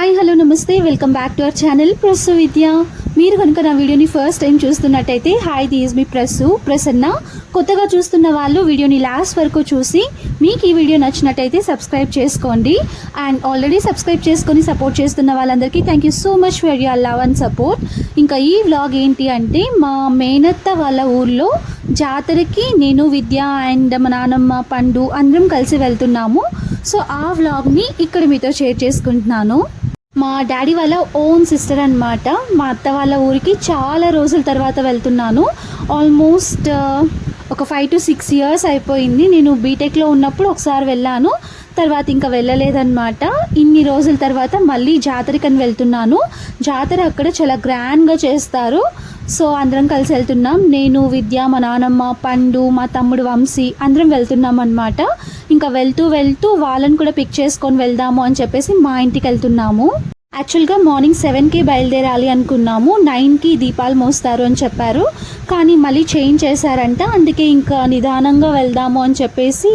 Hi hello namaste. Welcome back to our channel Prasu Vidya. మీరు కనుక నా వీడియోని ఫస్ట్ టైం చూస్తున్నట్టయితే hi this me Prassu Prasanna. కొత్తగా చూస్తున్న వాళ్ళు వీడియోని లాస్ట్ వరకు చూసి మీకు ఈ వీడియో నచ్చినట్టయితే సబ్స్క్రైబ్ చేసుకోండి. అండ్ ఆల్రెడీ సబ్స్క్రైబ్ చేసుకొని సపోర్ట్ చేస్తున్న వాళ్ళందరికీ thank you so much for your love and support ఇంకా ఈ వ్లాగ్ ఏంటి అంటే మా మేనత్త వాళ్ళ ఊర్లో జాతరకి నేను విద్య అండ్ మా నానమ్మ పండు అందరం కలిసి వెళ్తున్నాము. సో ఆ వ్లాగ్ని ఇక్కడ మీతో షేర్ చేసుకుంటున్నాను. మా డాడీ వాళ్ళ ఓన్ సిస్టర్ అన్నమాట. మా అత్త వాళ్ళ ఊరికి చాలా రోజుల తర్వాత వెళ్తున్నాను. ఆల్మోస్ట్ ఒక ఫైవ్ టు సిక్స్ ఇయర్స్ అయిపోయింది. నేను బీటెక్లో ఉన్నప్పుడు ఒకసారి వెళ్ళాను. తర్వాత ఇంకా వెళ్ళలేదన్నమాట. ఇన్ని రోజుల తర్వాత మళ్ళీ జాతరకని వెళ్తున్నాను. జాతర అక్కడ చాలా గ్రాండ్గా చేస్తారు. సో అందరం కలిసి వెళ్తున్నాం. నేను విద్య మా నానమ్మ పండు మా తమ్ముడు వంశీ అందరం వెళ్తున్నాం అనమాట ఇంకా వెళ్తూ వెళ్తూ వాళ్ళని కూడా పిక్ చేసుకొని వెళ్దాము అని చెప్పేసి మా ఇంటికి వెళ్తున్నాము. యాక్చువల్గా మార్నింగ్ సెవెన్కి బయలుదేరాలి అనుకున్నాము. నైన్కి దీపాలు మోస్తారు అని చెప్పారు. కానీ మళ్ళీ చేంజ్ చేశారంట. అందుకే ఇంకా నిదానంగా వెళ్దాము అని చెప్పేసి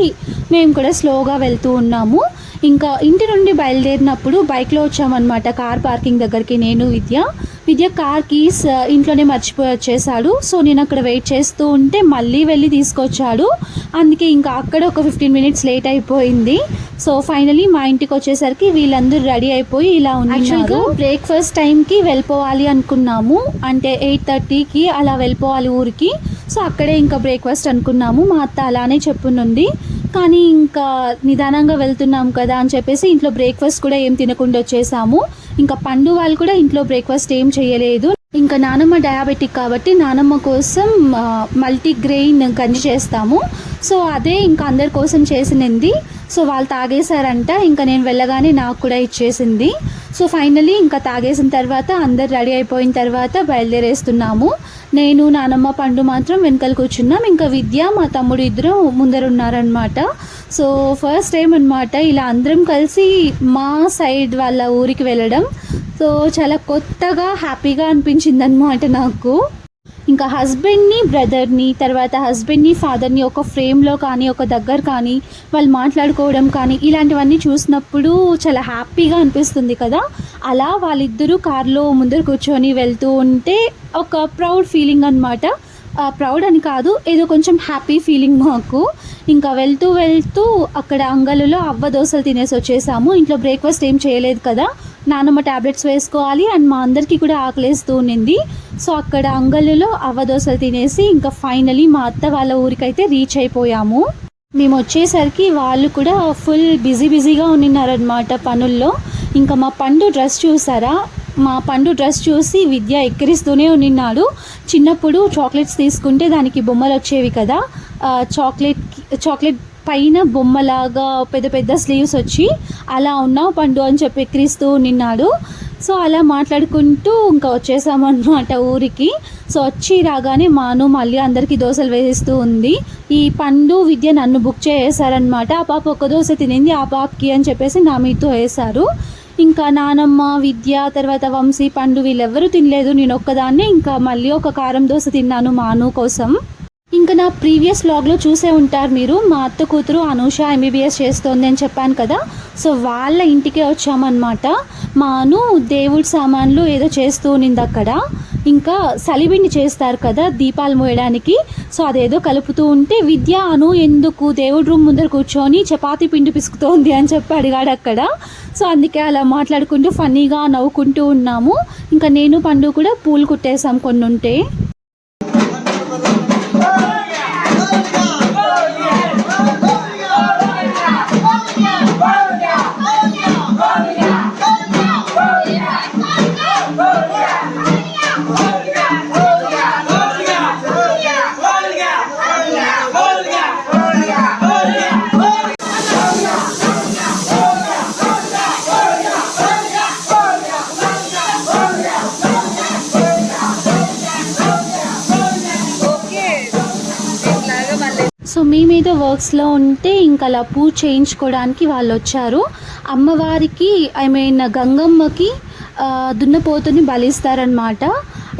మేము కూడా స్లోగా వెళ్తూ ఉన్నాము. ఇంకా ఇంటి నుండి బయలుదేరినప్పుడు బైక్లో వచ్చామన్నమాట. కార్ పార్కింగ్ దగ్గరికి నేను విద్య. విద్య కార్ కీస్ ఇంట్లోనే మర్చిపోయి వచ్చేసాడు సో నేను అక్కడ వెయిట్ చేస్తూ ఉంటే మళ్ళీ వెళ్ళి తీసుకొచ్చాడు. అందుకే ఇంకా అక్కడ ఒక ఫిఫ్టీన్ మినిట్స్ లేట్ అయిపోయింది. సో ఫైనలీ మా ఇంటికి వచ్చేసరికి వీళ్ళందరూ రెడీ అయిపోయి ఇలా ఉన్నారు. బ్రేక్ఫాస్ట్ టైంకి వెళ్ళిపోవాలి అనుకున్నాము. అంటే ఎయిట్ థర్టీకి అలా వెళ్ళిపోవాలి ఊరికి. సో అక్కడే ఇంకా బ్రేక్ఫాస్ట్ అనుకున్నాము. మా అత్త అలానే చెప్పునుంది. కానీ ఇంకా నిదానంగా వెళ్తున్నాం కదా అని చెప్పేసి ఇంట్లో బ్రేక్ఫాస్ట్ కూడా ఏం తినకుండా వచ్చేసాము. ఇంకా పండు వాళ్ళు కూడా ఇంట్లో బ్రేక్ఫాస్ట్ ఏం చేయలేదు. ఇంకా నానమ్మ డయాబెటిక్ కాబట్టి నానమ్మ కోసం మల్టీ గ్రెయిన్ గంజి చేస్తాము. సో అదే ఇంకా అందరి కోసం చేసినది. సో వాళ్ళు తాగేశారంట ఇంకా నేను వెళ్ళగానే నాకు కూడా ఇచ్చేసింది. సో ఫైనలీ ఇంకా తాగేసిన తర్వాత అందరు రెడీ అయిపోయిన తర్వాత బయలుదేరేస్తున్నాము. నేను నానమ్మ పండు మాత్రం వెనకాల కూర్చున్నాం. ఇంకా విద్య మా తమ్ముడు ఇద్దరు ముందరున్నారనమాట సో ఫస్ట్ టైం అనమాట ఇలా అందరం కలిసి మా సైడ్ వాళ్ళ ఊరికి వెళ్ళడం. సో చాలా కొత్తగా హ్యాపీగా అనిపించింది అనమాట నాకు. ఇంకా హస్బెండ్ని బ్రదర్ని తర్వాత హస్బెండ్ని ఫాదర్ని ఒక ఫ్రేమ్లో కానీ ఒక దగ్గర కానీ వాళ్ళు మాట్లాడుకోవడం కానీ ఇలాంటివన్నీ చూసినప్పుడు చాలా హ్యాపీగా అనిపిస్తుంది కదా. అలా వాళ్ళిద్దరూ కార్లో ముందర కూర్చొని వెళ్తూ ఉంటే ఒక ప్రౌడ్ ఫీలింగ్ అనమాట ప్రౌడ్ అని కాదు ఏదో కొంచెం హ్యాపీ ఫీలింగ్ మాకు. ఇంకా వెళ్తూ వెళ్తూ అక్కడ అంగలులో అవ్వ దోశలు తినేసి వచ్చేసాము. ఇంట్లో బ్రేక్ఫాస్ట్ ఏం చేయలేదు కదా. నానమ్మ ట్యాబ్లెట్స్ వేసుకోవాలి అండ్ మా అందరికీ కూడా ఆకలేస్తూ ఉండింది. సో అక్కడ అంగళ్ళులో అవ్వదోసలు తినేసి ఇంకా ఫైనలీ మా అత్త వాళ్ళ ఊరికైతే రీచ్ అయిపోయాము. మేము వచ్చేసరికి వాళ్ళు కూడా ఫుల్ బిజీ బిజీగా ఉండినారనమాట పనుల్లో. ఇంకా మా పండు డ్రెస్ చూసారా? మా పండు డ్రెస్ చూసి విద్య ఎక్కిరిస్తూనే ఉన్నిన్నాడు చిన్నప్పుడు చాక్లెట్స్ తీసుకుంటే దానికి బొమ్మలు వచ్చేవి కదా. చాక్లెట్ చాక్లెట్ పైన బొమ్మలాగా పెద్ద పెద్ద స్లీవ్స్ వచ్చి అలా ఉన్నావు పండు అని చెప్పి ఎక్కిరిస్తూ నిన్నాడు. సో అలా మాట్లాడుకుంటూ ఇంకా వచ్చేసామన్నమాట ఊరికి. సో వచ్చి రాగానే మాను మళ్ళీ అందరికీ దోశలు వేసిస్తూ ఉంది. ఈ పండు విద్య నన్ను బుక్ చేసారనమాట ఆ పాప ఒక దోశ తినింది ఆ పాపకి అని చెప్పేసి నా మీతో వేశారు. ఇంకా నానమ్మ విద్య తర్వాత వంశీ పండు వీళ్ళెవ్వరూ తినలేదు. నేను ఒక్కదాన్నే ఇంకా మళ్ళీ ఒక కారం దోశ తిన్నాను మాను కోసం. ఇంకా నా ప్రీవియస్ వ్లాగ్లో చూసే ఉంటారు మీరు. మా అత్త కూతురు అనూష ఎంబీబీఎస్ చేస్తోంది అని చెప్పాను కదా. సో వాళ్ళ ఇంటికే వచ్చామన్నమాట. మాను దేవుడి సామాన్లు ఏదో చేస్తూ ఉన్నింది అక్కడ. ఇంకా సలిబిండి చేస్తారు కదా దీపాలు మోయడానికి. సో అదేదో కలుపుతూ ఉంటే విద్య అను ఎందుకు దేవుడి రూమ్ ముందర కూర్చొని చపాతీ పిండి పిసుకుతోంది అని చెప్పి అడిగాడు అక్కడ. సో అందుకే అలా మాట్లాడుకుంటూ ఫన్నీగా నవ్వుకుంటూ ఉన్నాము. ఇంకా నేను పండు కూడా పూలు కుట్టేసాం కొన్ని ఉంటే మేమేదో వర్క్స్లో ఉంటే ఇంకా అలా పూజ చేయించుకోవడానికి వాళ్ళు వచ్చారు అమ్మవారికి ఐ మీన్ గంగమ్మకి దున్నపోతుని బలిస్తారనమాట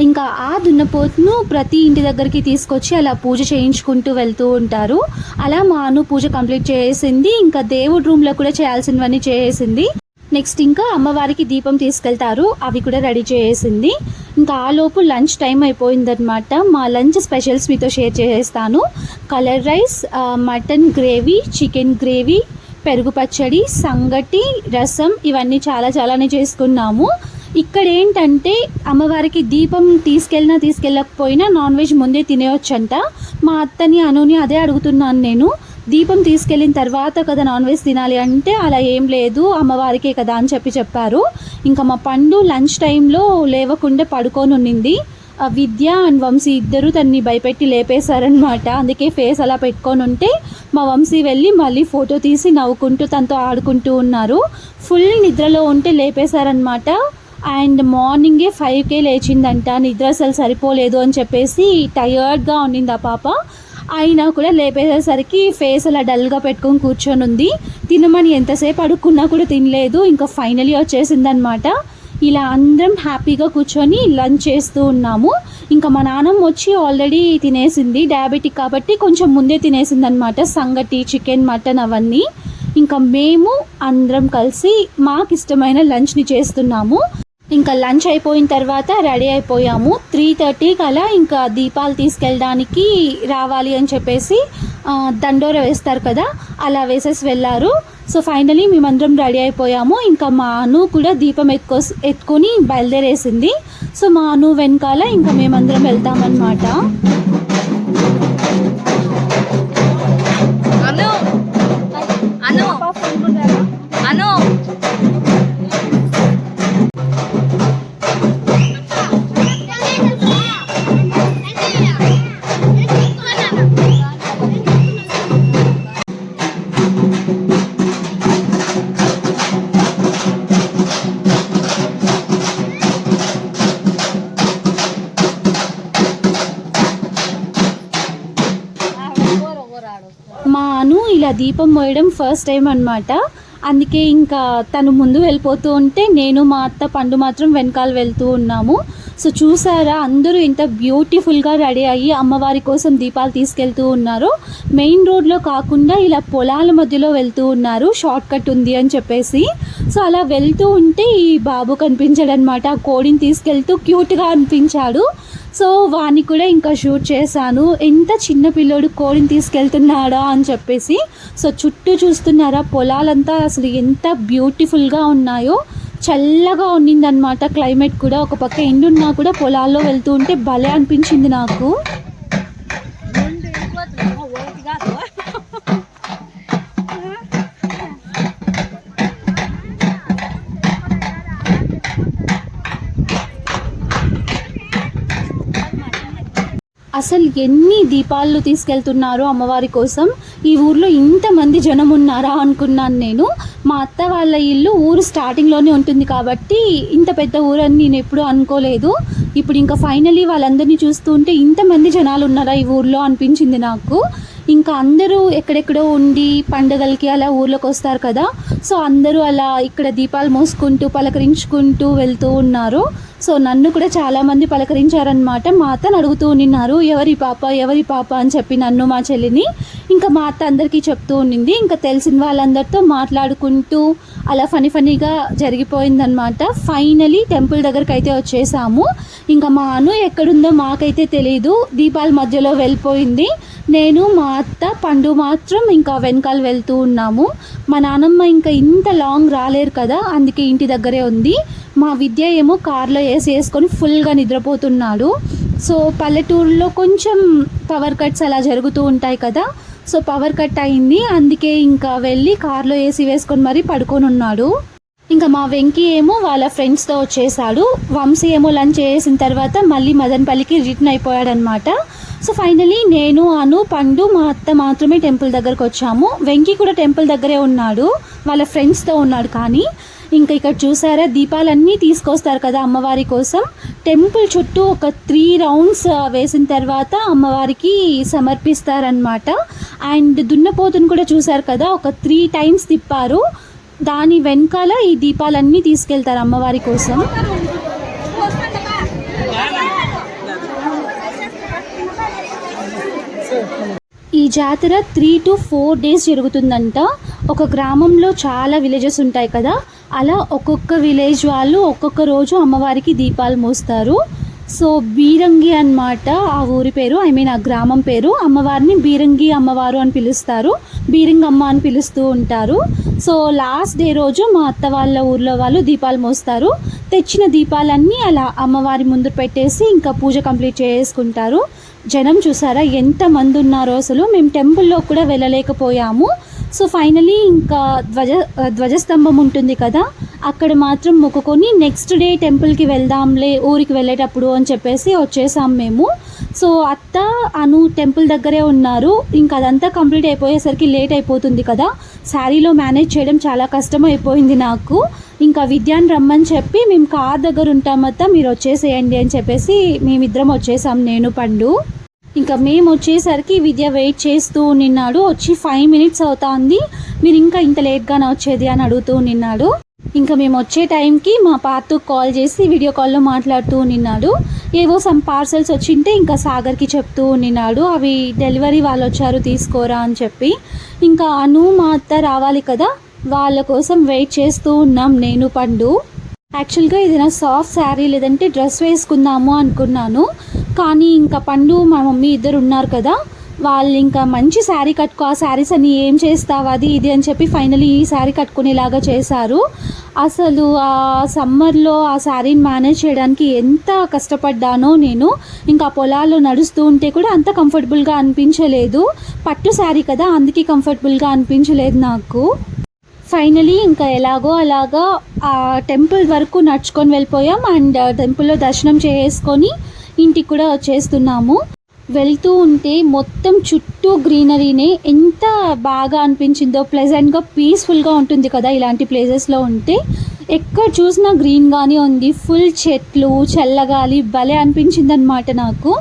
ఇంకా ఆ దున్నపోతును ప్రతి ఇంటి దగ్గరికి తీసుకొచ్చి అలా పూజ చేయించుకుంటూ వెళ్తూ ఉంటారు. అలా మా అను పూజ కంప్లీట్ చేసింది. ఇంకా దేవుడి రూమ్లో కూడా చేయాల్సినవన్నీ చేసింది. నెక్స్ట్ ఇంకా అమ్మవారికి దీపం తీసుకెళ్తారు. అవి కూడా రెడీ చేసేసింది ఇంకా ఆ లోపు లంచ్ టైం అయిపోయిందనమాట మా లంచ్ స్పెషల్స్ మీతో షేర్ చేసేస్తాను. Colour rice mutton gravy chicken gravy పెరుగు పచ్చడి సంగటి రసం ఇవన్నీ చాలా చాలానే చేసుకున్నాము. ఇక్కడ ఏంటంటే అమ్మవారికి దీపం తీసుకెళ్ళినా తీసుకెళ్ళకపోయినా నాన్ వెజ్ ముందే తినేయొచ్చంట. మా అత్తని అనుని అదే అడుగుతున్నాను నేను. దీపం తీసుకెళ్ళిన తర్వాత కదా నాన్ వెజ్ తినాలి అంటే అలా ఏం లేదు అమ్మవారికే కదా అని చెప్పి చెప్పారు. ఇంకా మా పండు లంచ్ టైంలో లేవకుండా పడుకొని ఉన్నింది. విద్య అండ్ వంశీ ఇద్దరు తన్ని భయపెట్టి లేపేశారనమాట అందుకే ఫేస్ అలా పెట్టుకొని ఉంటే మా వంశీ వెళ్ళి మళ్ళీ ఫోటో తీసి నవ్వుకుంటూ తనతో ఆడుకుంటూ ఉన్నారు. ఫుల్ నిద్రలో ఉంటే లేపేశారనమాట అండ్ మార్నింగే ఫైవ్కే లేచిందంట. నిద్ర అసలు సరిపోలేదు అని చెప్పేసి టయర్డ్గా ఉన్నింది ఆ పాప. అయినా కూడా లేపేసేసరికి ఫేస్ అలా డల్గా పెట్టుకొని కూర్చొని ఉంది. తినమని ఎంతసేపు అడుక్కున్నా కూడా తినలేదు. ఇంకా ఫైనలీ వచ్చేసిందనమాట ఇలా అందరం హ్యాపీగా కూర్చొని లంచ్ చేస్తూ ఉన్నాము. ఇంకా మా నాన్నమ్మ వచ్చి ఆల్రెడీ తినేసింది. డయాబెటిక్ కాబట్టి కొంచెం ముందే తినేసింది అనమాట సంగటి చికెన్ మటన్ అవన్నీ. ఇంకా మేము అందరం కలిసి మాకు ఇష్టమైన లంచ్ని చేస్తున్నాము. ఇంకా లంచ్ అయిపోయిన తర్వాత రెడీ అయిపోయాము. త్రీ థర్టీకి అలా ఇంకా దీపాలు తీసుకెళ్ళడానికి రావాలి అని చెప్పేసి దండోర వేస్తారు కదా అలా వేసేసి వెళ్ళారు. సో ఫైనలీ మేమందరం రెడీ అయిపోయాము. ఇంకా మా అను కూడా దీపం ఎత్తుకో ఎత్తుకొని బయలుదేరేసింది. సో మా అను వెనకాల ఇంకా మేమందరం వెళ్తామన్నమాట. దీపం మోయడం ఫస్ట్ టైం అనమాట అందుకే ఇంకా తను ముందు వెళ్ళిపోతూ ఉంటే నేను మా అత్త పండు మాత్రం వెనకాల వెళ్తూ ఉన్నాము. సో చూసారా అందరూ ఇంత బ్యూటిఫుల్గా రెడీ అయ్యి అమ్మవారి కోసం దీపాలు తీసుకెళ్తూ ఉన్నారు. మెయిన్ రోడ్లో కాకుండా ఇలా పొలాల మధ్యలో వెళ్తూ ఉన్నారు. షార్ట్ కట్ ఉంది అని చెప్పేసి. సో అలా వెళ్తూ ఉంటే ఈ బాబు కనిపించాడు అనమాట ఆ కోడిని తీసుకెళ్తూ క్యూట్గా అనిపించాడు. సో వాణ్ణి కూడా ఇంకా షూట్ చేశాను. ఎంత చిన్న పిల్లోడు కోడిని తీసుకెళ్తున్నాడా అని చెప్పేసి. సో చుట్టూ చూస్తున్నారా పొలాలంతా అసలు ఎంత బ్యూటిఫుల్గా ఉన్నాయో. చల్లగా ఉన్నిందనమాట క్లైమేట్ కూడా. ఒక పక్క ఎండున్నా కూడా పొలాల్లో వెళ్తూ ఉంటే భలే అనిపించింది నాకు. అసలు ఎన్ని దీపాలు తీసుకెళ్తున్నారు అమ్మవారి కోసం ఈ ఊర్లో ఇంతమంది జనం ఉన్నారా అనుకున్నాను నేను. మా అత్త వాళ్ళ ఇల్లు ఊరు స్టార్టింగ్లోనే ఉంటుంది కాబట్టి ఇంత పెద్ద ఊరని నేను ఎప్పుడూ అనుకోలేదు. ఇప్పుడు ఇంకా ఫైనలీ వాళ్ళందరినీ చూస్తుంటే ఇంతమంది జనాలు ఉన్నారా ఈ ఊర్లో అనిపించింది నాకు. ఇంకా అందరూ ఎక్కడెక్కడో ఉండి పండగలకి అలా ఊర్లోకి వస్తారు కదా. సో అందరూ అలా ఇక్కడ దీపాలు మోసుకుంటూ పలకరించుకుంటూ వెళ్తూ ఉన్నారు. సో నన్ను కూడా చాలామంది పలకరించారనమాట మా అత్తను అడుగుతూ ఉన్నారు ఎవరి పాప ఎవరి పాప? అని చెప్పి నన్ను మా చెల్లిని. ఇంకా మా అత్త అందరికీ చెప్తూ ఉండింది. ఇంకా తెలిసిన వాళ్ళందరితో మాట్లాడుకుంటూ అలా ఫనీ ఫనీగా జరిగిపోయిందనమాట ఫైనలీ టెంపుల్ దగ్గరికి అయితే వచ్చేసాము. ఇంకా మా అను ఎక్కడుందో మాకైతే తెలియదు దీపాల మధ్యలో వెళ్ళిపోయింది. నేను మా అత్త పండు మాత్రం ఇంకా వెనకాల వెళ్తూ ఉన్నాము. మా నానమ్మ ఇంకా ఇంత లాంగ్ రాలేరు కదా అందుకే ఇంటి దగ్గరే ఉంది. మా విద్య ఏమో కార్లో వేసి వేసుకొని ఫుల్గా నిద్రపోతున్నాడు. సో పల్లెటూరులో కొంచెం పవర్ కట్స్ అలా జరుగుతూ ఉంటాయి కదా. సో పవర్ కట్ అయింది. అందుకే ఇంకా వెళ్ళి కార్లో ఏసీ వేసుకొని మరీ పడుకొని ఉన్నాడు. ఇంకా మా వెంకీ ఏమో వాళ్ళ ఫ్రెండ్స్తో వచ్చేసాడు. వంశీ ఏమో లంచ్ చేసిన తర్వాత మళ్ళీ మదనపల్లికి రిటర్న్ అయిపోయాడనమాట సో ఫైనలీ నేను అను పండు మా అత్త మాత్రమే టెంపుల్ దగ్గరకు వచ్చాము. వెంకీ కూడా టెంపుల్ దగ్గరే ఉన్నాడు. వాళ్ళ ఫ్రెండ్స్తో ఉన్నాడు కానీ ఇంకా ఇక్కడ చూసారా దీపాలన్నీ తీసుకొస్తారు కదా అమ్మవారి కోసం. టెంపుల్ చుట్టూ ఒక త్రీ రౌండ్స్ వేసిన తర్వాత అమ్మవారికి సమర్పిస్తారనమాట అండ్ దున్నపోతును కూడా చూసారు కదా ఒక త్రీ టైమ్స్ తిప్పారు. దాని వెనకాల ఈ దీపాలన్నీ తీసుకెళ్తారు అమ్మవారి కోసం. ఈ జాతర త్రీ టు ఫోర్ డేస్ జరుగుతుందంట. ఒక గ్రామంలో చాలా విలేజెస్ ఉంటాయి కదా అలా ఒక్కొక్క విలేజ్ వాళ్ళు ఒక్కొక్క రోజు అమ్మవారికి దీపాలు మోస్తారు. సో బీరంగి అన్నమాట ఆ ఊరి పేరు ఐ మీన్ ఆ గ్రామం పేరు. అమ్మవారిని బీరంగి అమ్మవారు అని పిలుస్తారు బీరంగమ్మ అని పిలుస్తూ ఉంటారు. సో లాస్ట్ డే రోజు మా అత్త వాళ్ళ ఊర్లో వాళ్ళు దీపాలు మోస్తారు. తెచ్చిన దీపాలన్నీ అలా అమ్మవారి ముందు పెట్టేసి ఇంకా పూజ కంప్లీట్ చేసుకుంటారు. జనం చూసారా ఎంతమంది ఉన్నారో అసలు. మేము టెంపుల్లో కూడా వెళ్ళలేకపోయాము. సో ఫైనలీ ఇంకా ధ్వజ ధ్వజస్తంభం ఉంటుంది కదా అక్కడ మాత్రం మొక్కుకొని నెక్స్ట్ డే టెంపుల్కి వెళ్దాంలే ఊరికి వెళ్ళేటప్పుడు అని చెప్పేసి వచ్చేసాం మేము. సో అత్త అను టెంపుల్ దగ్గరే ఉన్నారు. ఇంకా అదంతా కంప్లీట్ అయిపోయేసరికి లేట్ అయిపోతుంది కదా. శారీలో మేనేజ్ చేయడం చాలా కష్టం అయిపోయింది నాకు. ఇంకా విద్యాన్ని రమ్మని చెప్పి మేము కార్ దగ్గర ఉంటామత్త మీరు వచ్చేసేయండి అని చెప్పేసి మేమిద్దరం వచ్చేసాం నేను పండు. ఇంకా మేము వచ్చేసరికి విద్య వెయిట్ చేస్తూ నిన్నాడు. వచ్చి ఫైవ్ మినిట్స్ అవుతుంది. మీరు ఇంకా ఇంత లేట్గానే వచ్చేది అని అడుగుతూ నిన్నాడు. ఇంకా మేము వచ్చే టైంకి మా పాతకు కాల్ చేసి వీడియో కాల్లో మాట్లాడుతూ నిన్నాడు. ఏవో సమ్ పార్సల్స్ వచ్చింటే ఇంకా సాగర్కి చెప్తూ నిన్నాడు. అవి డెలివరీ వాళ్ళు వచ్చారు తీసుకోరా అని చెప్పి. ఇంకా అను మా అత్త రావాలి కదా. వాళ్ళ కోసం వెయిట్ చేస్తూ ఉన్నాం నేను పండు. యాక్చువల్గా ఇది నా సాఫ్ట్ శారీ లేదంటే డ్రెస్ వేసుకుందాము అనుకున్నాను. కానీ ఇంకా పండు మా మమ్మీ ఇద్దరు ఉన్నారు కదా వాళ్ళు ఇంకా మంచి శారీ కట్టుకో ఆ శారీస్ అని ఏం చేస్తావు అది ఇది అని చెప్పి ఫైనలీ ఈ శారీ కట్టుకునేలాగా చేశారు. అసలు ఆ సమ్మర్లో ఆ శారీని మేనేజ్ చేయడానికి ఎంత కష్టపడ్డానో నేను ఇంకా పొలాల్లో నడుస్తూ ఉంటే కూడా అంత కంఫర్టబుల్గా అనిపించలేదు. పట్టు శారీ కదా అందుకే కంఫర్టబుల్గా అనిపించలేదు నాకు. ఫైనలీ ఇంకా ఎలాగో అలాగా ఆ టెంపుల్ వరకు నడుచుకొని వెళ్ళిపోయాం. అండ్ టెంపుల్లో దర్శనం చేసుకొని ఇంటికి కూడా వచ్చేస్తున్నాము. వెళ్తూ ఉంటే మొత్తం చుట్టూ గ్రీనరీనే ఎంత బాగా అనిపించిందో ప్లెజెంట్గా పీస్ఫుల్గా ఉంటుంది కదా ఇలాంటి ప్లేసెస్లో ఉంటే. ఎక్కడ చూసినా గ్రీన్గానే ఉంది. ఫుల్ చెట్లు చల్లగాలి భలే అనిపించింది అనమాట నాకు.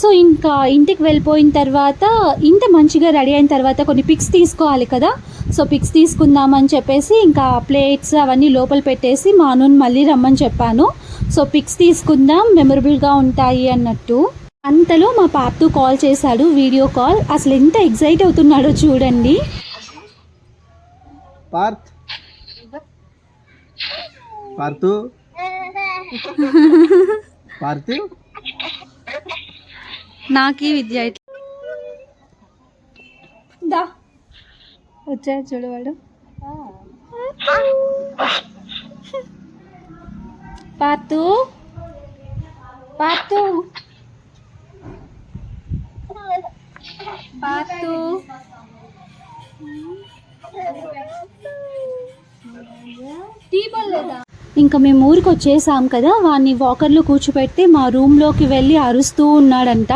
సో ఇంకా ఇంటికి వెళ్ళిపోయిన తర్వాత ఇంత మంచిగా రెడీ అయిన తర్వాత కొన్ని పిక్స్ తీసుకోవాలి కదా. సో పిక్స్ తీసుకుందామని చెప్పేసి ఇంకా ప్లేట్స్ అవన్నీ లోపల పెట్టేసి మా అన్నను మళ్ళీ రమ్మని చెప్పాను. సో పిక్స్ తీసుకుందాం మెమరబుల్గా ఉంటాయి అన్నట్టు. అంతలో మా పాపతో కాల్ చేశాడు వీడియో కాల్ అసలు ఎంత ఎగ్జైట్ అవుతున్నాడో చూడండి. పార్త్? నాకి విద్య ఇట్లా దా. వచ్చాడు చూడవాడు పాతు పాతు పాతు ఇంకా మేము ఊరికి వచ్చేసాం కదా వాడిని వాకర్లో కూర్చోపెడితే మా రూమ్లోకి వెళ్ళి అరుస్తూ ఉన్నాడంట.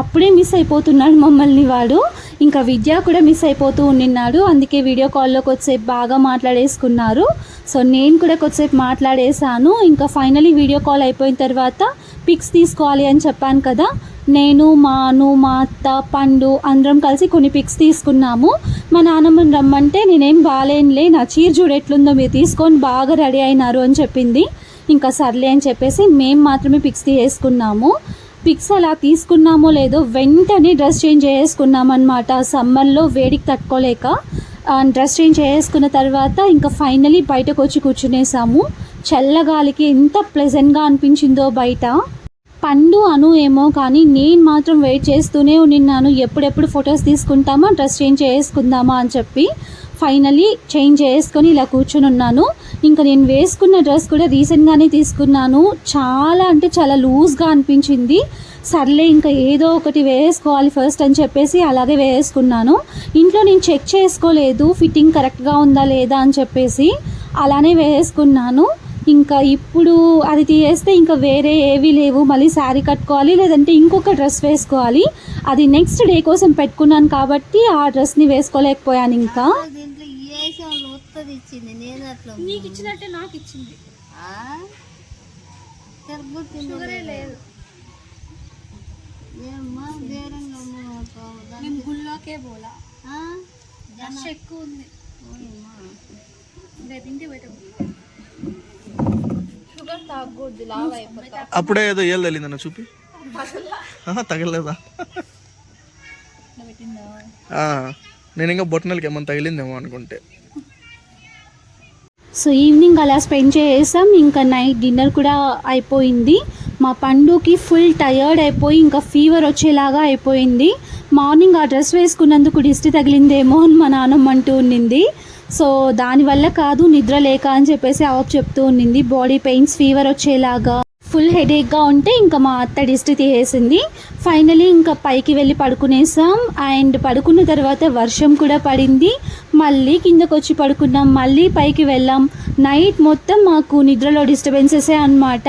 అప్పుడే మిస్ అయిపోతున్నాడు మమ్మల్ని వాడు. ఇంకా విద్య కూడా మిస్ అయిపోతూ ఉండిన్నాడు. అందుకే వీడియో కాల్లో కొద్దిసేపు బాగా మాట్లాడేసుకున్నారు. సో నేను కూడా కొద్దిసేపు మాట్లాడేశాను. ఇంకా ఫైనలీ వీడియో కాల్ అయిపోయిన తర్వాత పిక్స్ తీసుకోవాలి అని చెప్పాను కదా. నేను మాను మా అత్త పండు అందరం కలిసి కొన్ని పిక్స్ తీసుకున్నాము. మా నాన్నమ్మని రమ్మంటే నేనేం బాగాలేనులే నా చీర చూడు ఎట్లుందో మీరు తీసుకొని బాగా రెడీ అయినారు అని చెప్పింది. ఇంకా సర్లే అని చెప్పేసి మేము మాత్రమే పిక్స్ తీసుకున్నాము పిక్స్ అలా తీసుకున్నామో లేదో వెంటనే డ్రెస్ చేంజ్ చేసుకున్నామన్నమాట. సమ్మర్లో వేడికి తట్టుకోలేక డ్రెస్ చేంజ్ చేసుకున్న తర్వాత ఇంకా ఫైనలీ బయటకు వచ్చి కూర్చునేసాము. చల్లగాలికి ఎంత ప్లెజెంట్గా అనిపించిందో బయట. పండు అను ఏమో కానీ నేను మాత్రం వెయిట్ చేస్తూనే ఉన్నాను ఎప్పుడెప్పుడు ఫొటోస్ తీసుకుంటామా డ్రెస్ చేంజ్ చేసుకుందామా అని చెప్పి. ఫైనలీ చేంజ్ చేసుకొని ఇలా కూర్చొని ఉన్నాను ఇంకా నేను వేసుకున్న డ్రెస్ కూడా రీసెంట్గానే తీసుకున్నాను. చాలా అంటే చాలా లూజ్గా అనిపించింది. సర్లే ఇంకా ఏదో ఒకటి వేసుకోవాలి ఫస్ట్ అని చెప్పేసి అలాగే వేసుకున్నాను. ఇంట్లో నేను చెక్ చేసుకోలేదు ఫిట్టింగ్ కరెక్ట్గా ఉందా లేదా అని చెప్పేసి అలానే వేసుకున్నాను. ఇంకా ఇప్పుడు అది తీసేస్తే ఇంకా వేరే ఏవి లేవు. మళ్ళీ శారీ కట్టుకోవాలి లేదంటే ఇంకొక డ్రెస్ వేసుకోవాలి. అది నెక్స్ట్ డే కోసం పెట్టుకున్నాను కాబట్టి ఆ డ్రెస్ని వేసుకోలేకపోయాను ఇంకా. ఇచ్చింది నేను అట్లా నీకు ఇచ్చినట్టే నాకు ఇచ్చింది షుగరే లేదు. ఏమ్మా బేరంగా నేను గుళ్ళోకే పోలా. రష్ ఎక్కువ ఉంది ఇంకా తింటే బయట షుగర్ తాగకూడదు లావ్ అయిపోతా అప్పుడే ఏదో ఏళ్ళు తగిలిందన్న చూపి. ఆ, నేను ఇంకా బొట్టనలకి ఏమన్నా తగిలిందేమో అనుకుంటే. సో ఈవినింగ్ అలా స్పెండ్ చేసాం ఇంకా నైట్ డిన్నర్ కూడా అయిపోయింది. మా పండుకి ఫుల్ టయర్డ్ అయిపోయి ఇంకా ఫీవర్ వచ్చేలాగా అయిపోయింది. మార్నింగ్ ఆ డ్రెస్ వేసుకున్నందుకు దిష్టి తగిలిందేమో అని మా నాన్నమ్మ అంటూ ఉండింది సో దానివల్ల కాదు నిద్ర లేక అని చెప్పేసి ఆఫ్ చెప్తూ ఉండింది బాడీ పెయిన్స్ ఫీవర్ వచ్చేలాగా. ఫుల్ హెడేక్గా ఉంటే ఇంకా మా అత్త డిస్టి తీసేసింది. ఫైనలీ ఇంకా పైకి వెళ్ళి పడుకునేసాం. అండ్ పడుకున్న తర్వాత వర్షం కూడా పడింది. మళ్ళీ కిందకు వచ్చి పడుకున్నాం. మళ్ళీ పైకి వెళ్ళాం. నైట్ మొత్తం మాకు నిద్రలో డిస్టర్బెన్సెసే అనమాట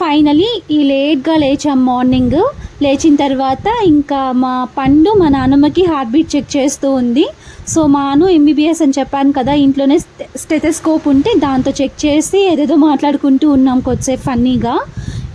ఫైనలీ ఈ లేట్గా లేచాం మార్నింగ్. లేచిన తర్వాత ఇంకా మా పండు మా నాన్నమ్మకి హార్ట్ బీట్ చెక్ చేస్తూ ఉంది. సో మాను ఎంబీబీఎస్ అని చెప్పాను కదా ఇంట్లోనే స్టెథెస్కోప్ ఉంటే దాంతో చెక్ చేసి ఏదేదో మాట్లాడుకుంటూ ఉన్నాం కొద్దిసేపు ఫన్నీగా.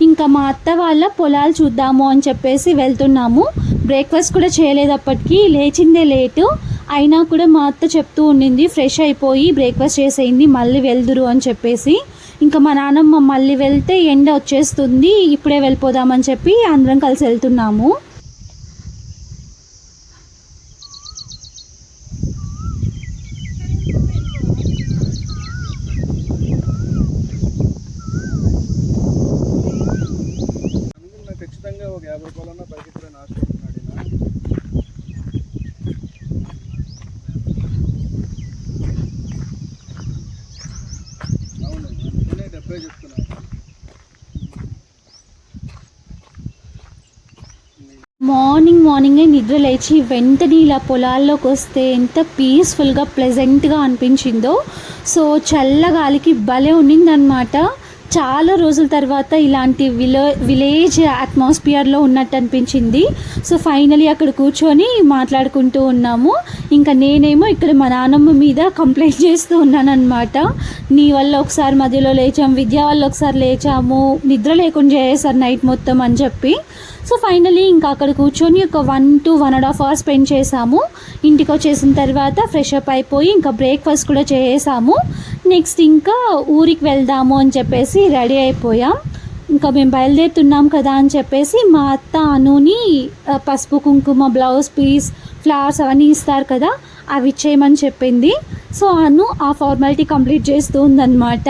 ఇంకా మా అత్త వాళ్ళ పొలాలు చూద్దాము అని చెప్పేసి వెళ్తున్నాము. బ్రేక్ఫాస్ట్ కూడా చేయలేదు అప్పటికి లేచిందే లేటు. అయినా కూడా మా అత్త చెప్తూ ఉండింది ఫ్రెష్ అయిపోయి బ్రేక్ఫాస్ట్ చేసేయింది మళ్ళీ వెళ్దురు అని చెప్పేసి. ఇంకా మా నాన్నమ్మ మళ్ళీ వెళ్తే ఎండ వచ్చేస్తుంది ఇప్పుడే వెళ్ళిపోదామని చెప్పి అందరం కలిసి వెళ్తున్నాము. మార్నింగ్ మార్నింగే నిద్ర లేచి వెంటనే ఇలా పొలాల్లోకి వస్తే ఎంత పీస్ఫుల్గా ప్లెజెంట్గా అనిపించిందో. సో చల్లగాలికి భలే ఉన్నిందనమాట చాలా రోజుల తర్వాత ఇలాంటి విలో విలేజ్ అట్మాస్ఫియర్లో ఉన్నట్టు అనిపించింది. సో ఫైనలీ అక్కడ కూర్చొని మాట్లాడుకుంటూ ఉన్నాము. ఇంకా నేనేమో ఇక్కడ మా నాన్నమ్మ మీద కంప్లైంట్ చేస్తూ ఉన్నాను నీ వల్ల ఒకసారి మధ్యలో లేచాము విద్య వల్ల ఒకసారి లేచాము నిద్ర లేకుండా చేసేసారు నైట్ మొత్తం అని చెప్పి. సో ఫైనలీ ఇంకా అక్కడ కూర్చొని ఒక one to one and half hours spend చేసాము ఇంటికి వచ్చేసిన తర్వాత ఫ్రెష్ అప్ అయిపోయి ఇంకా బ్రేక్ఫాస్ట్ కూడా చేసాము. నెక్స్ట్ ఇంకా ఊరికి వెళ్దాము అని చెప్పేసి రెడీ అయిపోయాం. ఇంకా మేము బయలుదేరుతున్నాం కదా అని చెప్పేసి మా అత్త అనుని పసుపు కుంకుమ బ్లౌజ్ పీస్ ఫ్లవర్స్ అవన్నీ ఇస్తారు కదా అవి ఇచ్చేయమని చెప్పింది. సో అను ఆ ఫార్మాలిటీ కంప్లీట్ చేస్తూ ఉందన్నమాట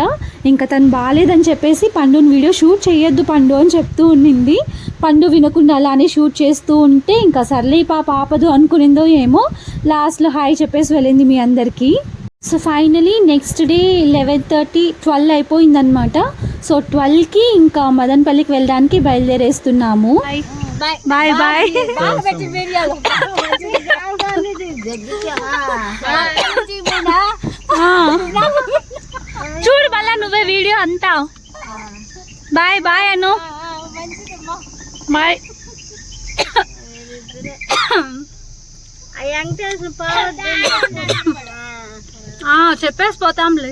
ఇంకా తను బాగాలేదని చెప్పేసి పండుని వీడియో షూట్ చేయొద్దు పండు అని చెప్తూ ఉండింది. పండు వినకుండా అలానే షూట్ చేస్తూ ఉంటే ఇంకా సర్లే పాప ఆపదు అనుకునిందో ఏమో లాస్ట్లో హాయ్ చెప్పేసి వెళ్ళింది మీ అందరికీ. So finally next day eleven thirty twelve అయిపోయిందనమాట సో ట్వెల్వ్కి ఇంకా మదన్పల్లికి వెళ్ళడానికి బయలుదేరేస్తున్నాము. బాయ్ బాయ్ చూడు మళ్ళా నువ్వే వీడియో అంతా. బాయ్ బాయ్ అను. బాయ్. చెప్పేసి పోతాంలే.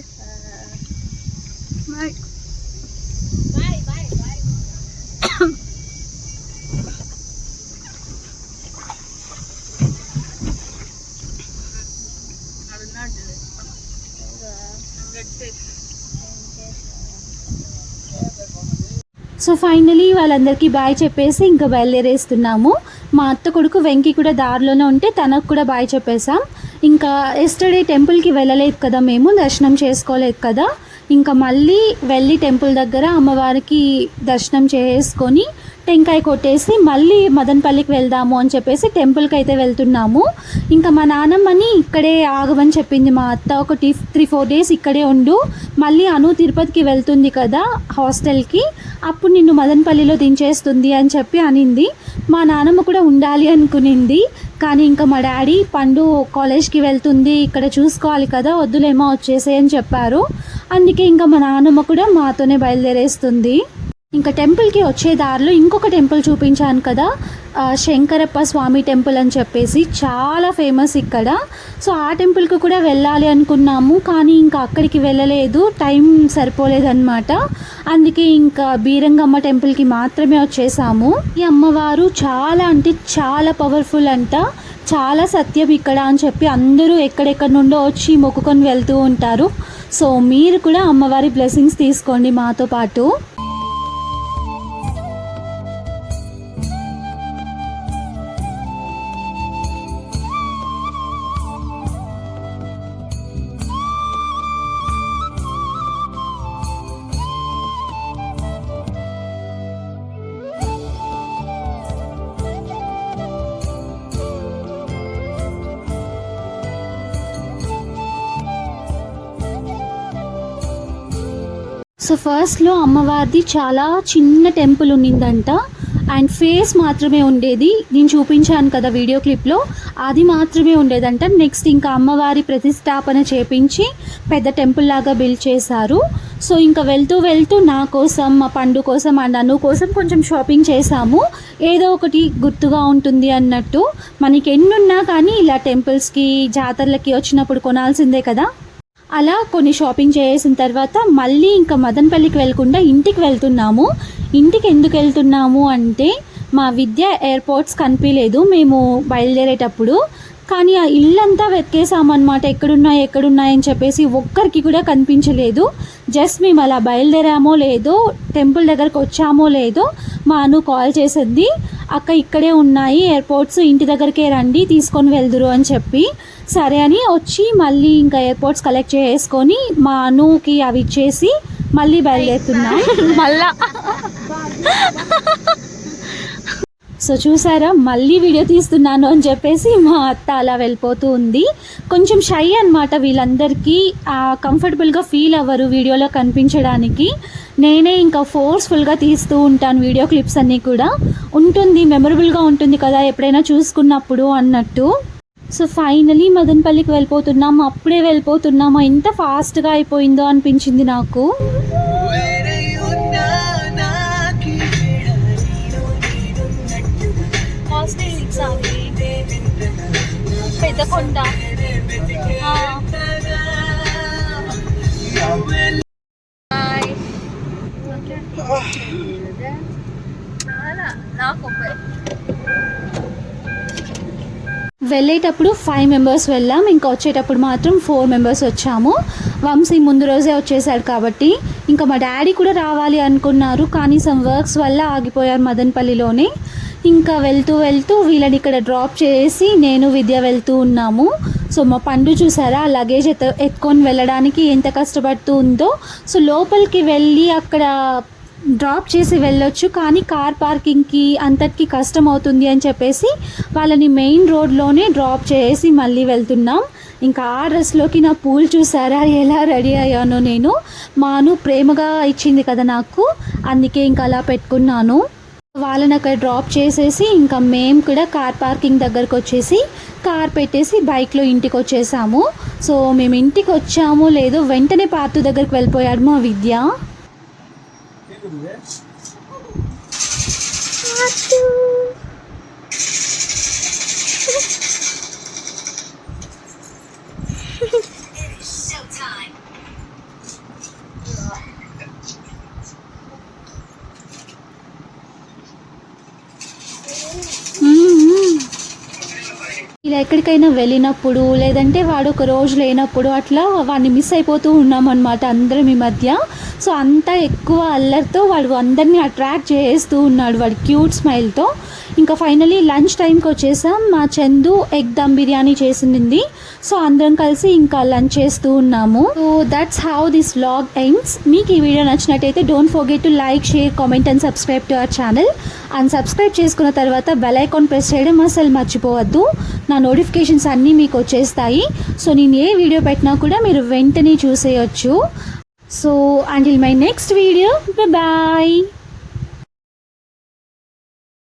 సో ఫైనలీ వాళ్ళందరికీ బాయ్ చెప్పేసి ఇంకా బయలుదేరేస్తున్నాము. మా అత్త కొడుకు వెంకి కూడా దారిలోనే ఉంటే తనకు కూడా బాయ్ చెప్పేసాం ఇంకా ఎస్టర్డే టెంపుల్కి వెళ్ళలేదు కదా మేము దర్శనం చేసుకోలేదు కదా. ఇంకా మళ్ళీ వెళ్ళి టెంపుల్ దగ్గర అమ్మవారికి దర్శనం చేసుకొని టెంకాయ కొట్టేసి మళ్ళీ మదనపల్లికి వెళ్దాము అని చెప్పేసి టెంపుల్కి అయితే వెళ్తున్నాము. ఇంకా మా నాన్నమ్మని ఇక్కడే ఆగమని చెప్పింది మా అత్త. ఒక టీ త్రీ ఫోర్ డేస్ ఇక్కడే ఉండు. మళ్ళీ అను తిరుపతికి వెళ్తుంది కదా హాస్టల్కి. అప్పుడు నిన్ను మదనపల్లిలో దించేస్తుంది అని చెప్పి అనింది. మా నాన్నమ్మ కూడా ఉండాలి అనుకునింది. కానీ ఇంకా మా డాడీ పండు కాలేజ్కి వెళ్తుంది. ఇక్కడ చూసుకోవాలి కదా వద్దులేమో వచ్చేసే అని చెప్పారు. అందుకే ఇంకా మా నాన్నమ్మ కూడా మాతోనే బయలుదేరేస్తుంది. ఇంకా టెంపుల్కి వచ్చే దారిలో ఇంకొక టెంపుల్ చూపించాను కదా శంకరప్ప స్వామి టెంపుల్ అని చెప్పేసి చాలా ఫేమస్ ఇక్కడ. సో ఆ టెంపుల్కి కూడా వెళ్ళాలి అనుకున్నాము కానీ ఇంకా అక్కడికి వెళ్ళలేదు టైం సరిపోలేదన్నమాట. అందుకే ఇంకా బీరంగమ్మ టెంపుల్కి మాత్రమే వచ్చేసాము. ఈ అమ్మవారు చాలా అంటే చాలా పవర్ఫుల్ అంట చాలా సత్యం ఇక్కడ అని చెప్పి అందరూ ఎక్కడెక్కడ నుండో వచ్చి మొక్కుకొని వెళ్తూ ఉంటారు. సో మీరు కూడా అమ్మవారి బ్లెస్సింగ్స్ తీసుకోండి మాతో పాటు. ఫస్ట్లో అమ్మవారిది చాలా చిన్న టెంపుల్ ఉన్నిందంట. అండ్ ఫేస్ మాత్రమే ఉండేది. నేను చూపించాను కదా వీడియో క్లిప్లో అది మాత్రమే ఉండేదంట. నెక్స్ట్ ఇంకా అమ్మవారి ప్రతిష్టాపన చేపించి పెద్ద టెంపుల్ లాగా బిల్డ్ చేశారు. సో ఇంకా వెళ్తూ వెళ్తూ నా కోసం మా పండు కోసం అండ్ అను కోసం కొంచెం షాపింగ్ చేశాము. ఏదో ఒకటి గుర్తుగా ఉంటుంది అన్నట్టు. మనకి ఎన్నున్నా కానీ ఇలా టెంపుల్స్కి జాతరలకి వచ్చినప్పుడు కొనాల్సిందే కదా. అలా కొన్ని షాపింగ్ చేసిన తర్వాత మళ్ళీ ఇంకా మదనపల్లికి వెళ్ళకుండా ఇంటికి వెళ్తున్నాము. ఇంటికి ఎందుకు వెళ్తున్నాము అంటే మా విద్య ఎయిర్పోర్ట్స్ కనిపించలేదు. మేము బయలుదేరేటప్పుడు కానీ ఆ ఇల్లంతా వెతికేసామన్నమాట ఎక్కడున్నాయి ఎక్కడున్నాయని చెప్పేసి ఒక్కరికి కూడా కనిపించలేదు. జస్ట్ మేము అలా బయలుదేరామో లేదో టెంపుల్ దగ్గరకు వచ్చామో లేదో మా అను కాల్ చేసింది. అక్క ఇక్కడే ఉన్నాయి ఎయిర్పోర్ట్స్ ఇంటి దగ్గరికే రండి తీసుకొని వెళ్దురు అని చెప్పి. సరే అని వచ్చి మళ్ళీ ఇంకా ఎయిర్పోర్ట్స్ కలెక్ట్ చేసుకొని మా అనుకి అవి ఇచ్చేసి మళ్ళీ బయలుదేరుతున్నాం. మళ్ళా. సో చూసారా మళ్ళీ వీడియో తీస్తున్నాను అని చెప్పేసి మా అత్త అలా వెళ్ళిపోతూ ఉంది. కొంచెం షై అనమాట వీళ్ళందరికీ. కంఫర్టబుల్గా ఫీల్ అవ్వరు వీడియోలో కనిపించడానికి. నేనే ఇంకా ఫోర్స్ఫుల్గా తీస్తూ ఉంటాను వీడియో క్లిప్స్ అన్నీ కూడా. ఉంటుంది మెమరబుల్గా ఉంటుంది కదా ఎప్పుడైనా చూసుకున్నప్పుడు అన్నట్టు. సో ఫైనలీ మదనపల్లికి వెళ్ళిపోతున్నాం అప్పుడే వెళ్ళిపోతున్నామా. ఎంత ఫాస్ట్గా అయిపోయిందో అనిపించింది నాకు. పెద్ద వెళ్ళేటప్పుడు ఫైవ్ మెంబర్స్ వెళ్ళాం. ఇంకా వచ్చేటప్పుడు మాత్రం ఫోర్ మెంబర్స్ వచ్చాము. వంశీ ముందు రోజే వచ్చేసాడు కాబట్టి ఇంకా మా డాడీ కూడా రావాలి అనుకున్నారు. కానీ సమ్ వర్క్స్ వల్ల ఆగిపోయారు మదనపల్లిలోనే. ఇంకా వెళ్తూ వెళ్తూ వీళ్ళని ఇక్కడ డ్రాప్ చేసి నేను విద్య వెళ్తూ ఉన్నాము. సో మా పండు చూసారా? ఆ లగేజ్ ఎత్త ఎత్తుకొని వెళ్ళడానికి ఎంత కష్టపడుతూ ఉందో. సో లోపలికి వెళ్ళి అక్కడ డ్రాప్ చేసి వెళ్ళొచ్చు కానీ కార్ పార్కింగ్కి అంతటికి కష్టం అవుతుంది అని చెప్పేసి వాళ్ళని మెయిన్ రోడ్లోనే డ్రాప్ చేసి మళ్ళీ వెళ్తున్నాం. ఇంకా ఆ డ్రెస్లోకి నా పూలు చూసారా? ఎలా రెడీ అయ్యానో నేను. మాను ప్రేమగా ఇచ్చింది కదా నాకు. అందుకే ఇంకా అలా పెట్టుకున్నాను. వాళ్ళని అక్కడ డ్రాప్ చేసేసి ఇంకా మేము కూడా కార్ పార్కింగ్ దగ్గరకు వచ్చేసి కార్ పెట్టేసి బైక్లో ఇంటికి వచ్చేసాము సో మేము ఇంటికి వచ్చాము లేదో వెంటనే పార్తు దగ్గరికి వెళ్ళిపోయాడు మా విద్య. ఇలా ఎక్కడికైనా వెళ్ళినప్పుడు లేదంటే వాడు ఒక రోజు లేనప్పుడు అట్లా వాడిని మిస్ అయిపోతూ ఉన్నాం అనమాట అందరం ఈ మధ్య. సో అంత ఎక్కువ అల్లరితో వాడు అందరినీ అట్రాక్ట్ చేస్తూ ఉన్నాడు వాడి క్యూట్ స్మైల్తో. ఇంకా ఫైనలీ లంచ్ టైంకి వచ్చేసాం. మా చందు ఎగ్ దమ్ బిర్యానీ చేసింది సో అందరం కలిసి ఇంకా లంచ్ చేస్తూ ఉన్నాము. So that's how this vlog ends. మీకు ఈ వీడియో నచ్చినట్టయితే don't forget to like share comment and subscribe to our channel. And subscribe చేసుకున్న తర్వాత బెల్ ఐకాన్ ప్రెస్ చేయడం అసలు మర్చిపోవద్దు. నా నోటిఫికేషన్స్ అన్నీ మీకు వచ్చేస్తాయి. సో నేను ఏ వీడియో పెట్టినా కూడా మీరు వెంటనే చూసేయచ్చు. So until my next video bye